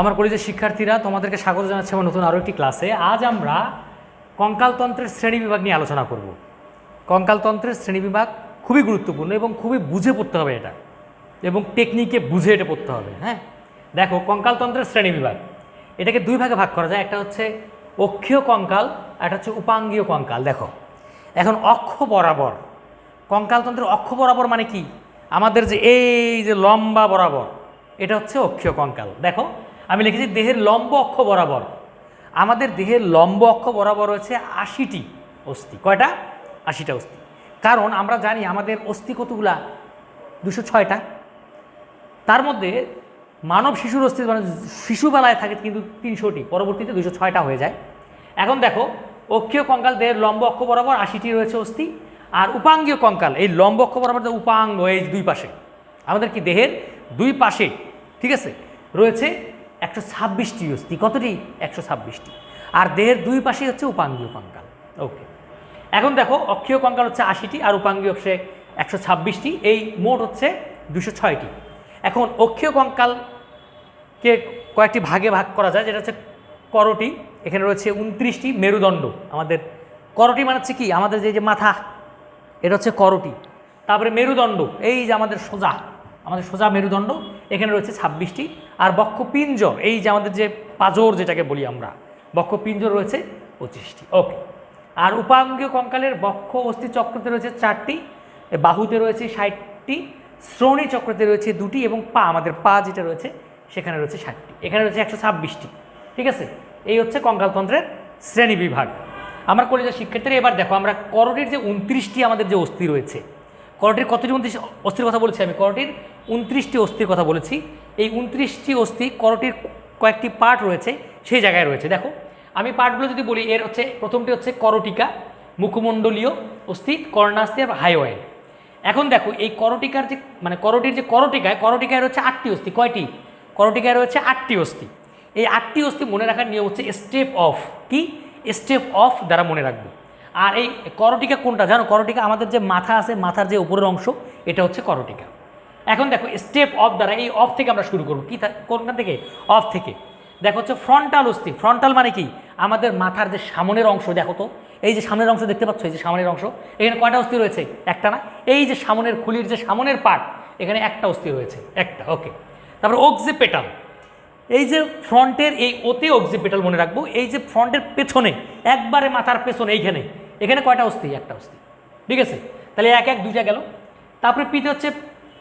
আমার কলেজের শিক্ষার্থীরা তোমাদেরকে স্বাগত জানাচ্ছি আমার নতুন আরও একটি ক্লাসে। আজ আমরা কঙ্কালতন্ত্রের শ্রেণি বিভাগ নিয়ে আলোচনা করব। কঙ্কালতন্ত্রের শ্রেণি বিভাগ খুবই গুরুত্বপূর্ণ এবং খুবই বুঝে পড়তে হবে এটা এবং টেকনিকে বুঝে এটা পড়তে হবে হ্যাঁ? দেখো, কঙ্কালতন্ত্রের শ্রেণি বিভাগ। এটাকে দুই ভাগে ভাগ করা যায়। একটা হচ্ছে অক্ষীয় কঙ্কাল একটা হচ্ছে উপাঙ্গীয় কঙ্কাল। দেখো, এখন অক্ষ বরাবর, কঙ্কালতন্ত্রের অক্ষ বরাবর মানে কি? আমাদের যে এই যে লম্বা বরাবর, এটা হচ্ছে অক্ষীয় কঙ্কাল। দেখো আমি লিখেছি দেহের লম্ব অক্ষ বরাবর। আমাদের দেহের লম্ব অক্ষ বরাবর রয়েছে আশিটি অস্থি। কয়টা? আশিটা অস্থি। কারণ আমরা জানি আমাদের অস্থি কতগুলা? দুশো ছয়টা। তার মধ্যে মানব শিশুর অস্তিত্ব মানে শিশুবেলায় থাকে কিন্তু তিনশোটি, পরবর্তীতে দুশো ছয়টা হয়ে যায়। এখন দেখো, অক্ষীয় কঙ্কাল দেহের লম্ব অক্ষ বরাবর আশিটি রয়েছে অস্থি, আর উপাঙ্গীয় কঙ্কাল, এই লম্ব অক্ষ বরাবর উপাঙ্গ, এই দুই পাশে। আমাদের কি দেহের দুই পাশে, ঠিক আছে, রয়েছে একশো ছাব্বিশটি অস্থি। কতটি? একশো ছাব্বিশটি। আর দেহের দুই পাশেই হচ্ছে উপাঙ্গীয় কঙ্কাল। ওকে। এখন দেখো, অক্ষীয় কঙ্কাল হচ্ছে আশিটি আর উপাঙ্গীয় হচ্ছে একশো ছাব্বিশটি। এই মোট হচ্ছে দুশো ছয়টি। এখন অক্ষীয় কঙ্কালকে কয়েকটি ভাগে ভাগ করা যায়, যেটা হচ্ছে করটি। এখানে রয়েছে উনত্রিশটি মেরুদণ্ড। আমাদের করটি মানে হচ্ছে কি? আমাদের যে যে মাথা, এটা হচ্ছে করটি। তারপরে মেরুদণ্ড। এই যে আমাদের সোজা আমাদের সোজা মেরুদণ্ড এখানে রয়েছে ছাব্বিশটি। আর বক্ষপিঞ্জর এই যে আমাদের যে পাজর যেটাকে বলি আমরা বক্ষপিঞ্জর রয়েছে পঁচিশটি। ওকে আর উপাঙ্গীয় কঙ্কালের বক্ষ অস্থি চক্রতে রয়েছে চারটি বাহুতে রয়েছে ষাটটি, শ্রোণী চক্রতে রয়েছে দুটি এবং পা, আমাদের পা যেটা রয়েছে সেখানে রয়েছে ষাটটি। এখানে রয়েছে একশো ছাব্বিশটি। ঠিক আছে? এই হচ্ছে কঙ্কালতন্ত্রের শ্রেণি বিভাগ। আমার কলেজের শিক্ষার্থীরা এবার দেখো, আমরা করটির যে উনত্রিশটি আমাদের যে অস্থি রয়েছে, করটির কতটি উনত্রিশ অস্থির কথা বলছি আমি, করটির উনত্রিশটি অস্থির কথা বলেছি। এই উনত্রিশটি অস্থি করটির কয়েকটি পার্ট রয়েছে, সেই জায়গায় রয়েছে। দেখো, আমি পার্টগুলো যদি বলি, এর হচ্ছে, প্রথমটি হচ্ছে করটিকা, মুখমণ্ডলীয় অস্থি, কর্ণাস্থি আর হাইওয়েড এখন দেখো, এই করটিকার যে মানে করটির যে করটিকায় করটিকায় রয়েছে আটটি অস্থি। কয়টি? করটিকায় রয়েছে আটটি অস্থি। এই আটটি অস্থি মনে রাখার নিয়ম হচ্ছে স্টেপ অফ কি? স্টেপ অফ দ্বারা মনে রাখব। আর এই করটিকা কোনটা? জানো, করটিকা আমাদের যে মাথা আছে, মাথার যে উপরের অংশ, এটা হচ্ছে করটিকা। এখন দেখো স্টেপ অফ দ্বারা এই অফ থেকে আমরা শুরু করব। কি কোনখান থেকে? অফ থেকে। দেখো হচ্ছে ফ্রন্টাল অস্থি। ফ্রন্টাল মানে কি? আমাদের মাথার যে সামনের অংশ, দেখো তো। এই যে সামনের অংশ দেখতে পাচ্ছ? এই যে সামনের অংশ। এখানে কয়টা অস্থি রয়েছে? একটা না? এই যে সামনের খুলির যে সামনের পার্ট এখানে একটা অস্থি রয়েছে। একটা ওকে তারপরে অক্সিপেটাল এই যে ফ্রন্টের এই ওতে অক্সিপেটাল মনে রাখব, এই যে ফ্রন্টের পেছনে, একবারে মাথার পেছনে এইখানে, এখানে কয়টা অস্থি? একটা অস্থি। ঠিক আছে? তাহলে এক এক, দুইটা গেল। তারপরে পিতে হচ্ছে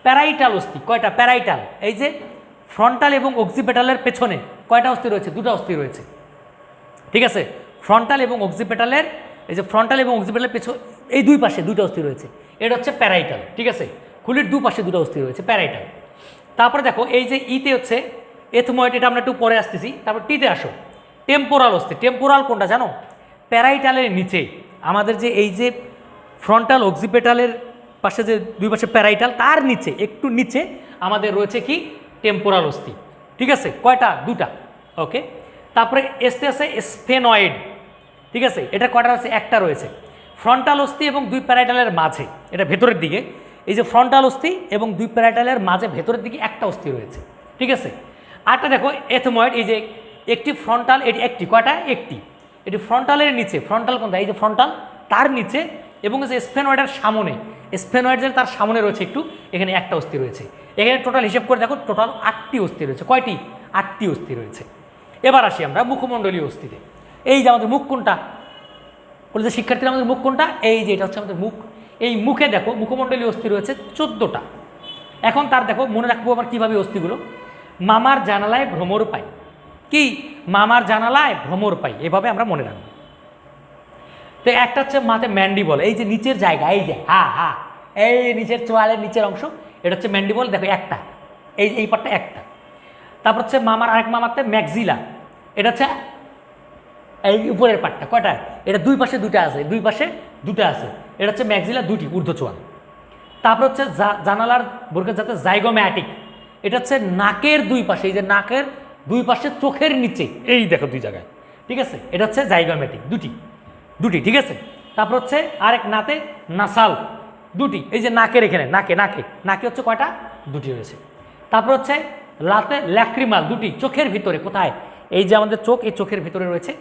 প্যারাইটাল অস্থি, কয়টা? প্যারাইটাল। এই যে ফ্রন্টাল এবং অক্সিপেটালের পেছনে কয়টা অস্থি রয়েছে? দুটো অস্থি রয়েছে। ঠিক আছে? ফ্রন্টাল এবং অক্সিপেটালের এই যে ফ্রন্টাল এবং অক্সিপেটালের পেছন এই দুই পাশে দুটো অস্থি রয়েছে। এটা হচ্ছে প্যারাইটাল। ঠিক আছে? খুলির দু পাশে দুটো অস্থি রয়েছে, প্যারাইটাল। তারপরে দেখো, এই যে ইতে হচ্ছে এথময়েড এটা আমরা একটু পরে আসতেছি। তারপর টিতে আসো। টেম্পোরাল অস্থি। টেম্পোরাল কোনটা জানো? প্যারাইটালের নিচে আমাদের যে এই যে ফ্রন্টাল অক্সিপেটালের পাশে যে দুই পাশে প্যারাইটাল, তার নিচে, একটু নিচে আমাদের রয়েছে কি? টেম্পোরাল অস্থি। ঠিক আছে? কয়টা? দুটা। ওকে? তারপরে এসতে আছে স্পেনয়েড ঠিক আছে? এটা কয়টা আছে? একটা রয়েছে। ফ্রন্টাল অস্থি এবং দুই প্যারাইটালের মাঝে, এটা ভেতরের দিকে। এই যে ফ্রন্টাল অস্থি এবং দুই প্যারাইটালের মাঝে ভেতরের দিকে একটা অস্থি রয়েছে। ঠিক আছে? আরটা দেখো, এথময়েড, এই যে একটি ফ্রন্টাল, এটি একটি। কয়টা? একটি। এটি ফ্রন্টালের নিচে, ফ্রন্টাল কোনটা? এই যে ফ্রন্টাল, তার নিচে এবং এই যে স্পেনয়েডের সামনে। স্পেনয়েডের তার সামনে রয়েছে একটু, এখানে একটা অস্থি রয়েছে। এখানে টোটাল হিসেব করে দেখো টোটাল আটটি অস্থি রয়েছে। কয়টি? আটটি অস্থি রয়েছে। এবার আসি আমরা মুখমণ্ডলীয় অস্থিতে। এই যে আমাদের মুখ কোনটা? বলতে শিক্ষার্থীরা আমাদের মুখ কোনটা? এই যে এটা হচ্ছে আমাদের মুখ। এই মুখে দেখো মুখমণ্ডলীয় অস্থি রয়েছে চোদ্দোটা। এখন তার দেখো, মনে রাখব আবার কীভাবে অস্থিগুলো? মামার জানালায় ভ্রমর পাই। কি? মামার জানালায় ভ্রমর পাই। এভাবে আমরা মনে রাখব। তো একটা হচ্ছে মাথায় ম্যান্ডিবল এই যে নিচের জায়গা, এই যে, হা হা। এই নিচের চোয়ালের নিচের অংশ, এটা হচ্ছে ম্যান্ডিবল দেখো একটা। এই এই পার্টটা একটা। তারপর হচ্ছে মামার আরেক মামাতে ম্যাক্সিলা এটা হচ্ছে এই উপরের পাটটা, কয়টা? এটা দুই পাশে দুটা আছে, দুই পাশে দুটা আছে। এটা হচ্ছে ম্যাক্সিলা দুটি ঊর্ধ্ব চোয়াল। তারপর হচ্ছে জানালার বর্গের যাতে জাইগোম্যাটিক এটা হচ্ছে নাকের দুই পাশে, এই যে নাকের দুই পাশে চোখের নিচে, এই দেখো দুই জায়গায়। ঠিক আছে? এটা হচ্ছে জাইগোম্যাটিক দুটি দুটি, ঠিক আছে? তারপর হচ্ছে আরেক নাতে নাসাল দুটি এই যে নাকের এখানে নাকে নাকে নাকে হচ্ছে কয়টা? দুটি রয়েছে। তারপর হচ্ছে লাতে ল্যাক্রিমাল দুটি চোখের ভিতরে কোথায়? এই যে আমাদের চোখ এই চোখের ভিতরে রয়েছে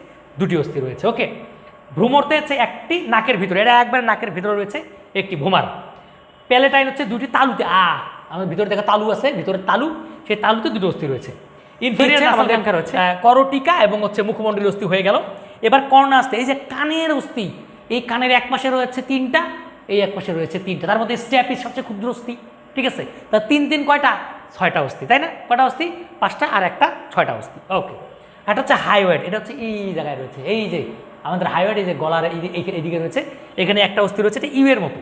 দুটি অস্থি রয়েছে ওকে? ভ্রূমরতে হচ্ছে একটি নাকের ভিতরে এটা একবার নাকের ভিতরে রয়েছে একটি ভোমার প্যালেটাইন হচ্ছে দুটি তালুতে আ আমাদের ভিতরে দেখা তালু আছে ভিতরে তালু সেই তালুতে দুটো অস্থি রয়েছে। ইনফেরিয়ার আমাদের আমাদের করটিকা এবং হচ্ছে মুখমণ্ডলীয় অস্থি হয়ে গেল। এবার কর্ণা আসতে এই যে কানের অস্থি এই কানের এক পাশে রয়েছে তিনটা এই এক পাশে রয়েছে তিনটা। তার মধ্যে স্ট্যাপিস সবচেয়ে ক্ষুদ্র অস্থি, ঠিক আছে? তা তিন তিন কয়টা? ছয়টা অস্থি, তাই না? কয়টা অস্থি? পাঁচটা আর একটা ছয়টা অস্থি। ওকে একটা হচ্ছে হাইওয়েড এটা হচ্ছে এই জায়গায় রয়েছে। এই যে আমাদের হাইওয়েড এই যে গলার এই এইদিকে রয়েছে, এখানে একটা অস্থি রয়েছে, এটা ইউ এর মতো।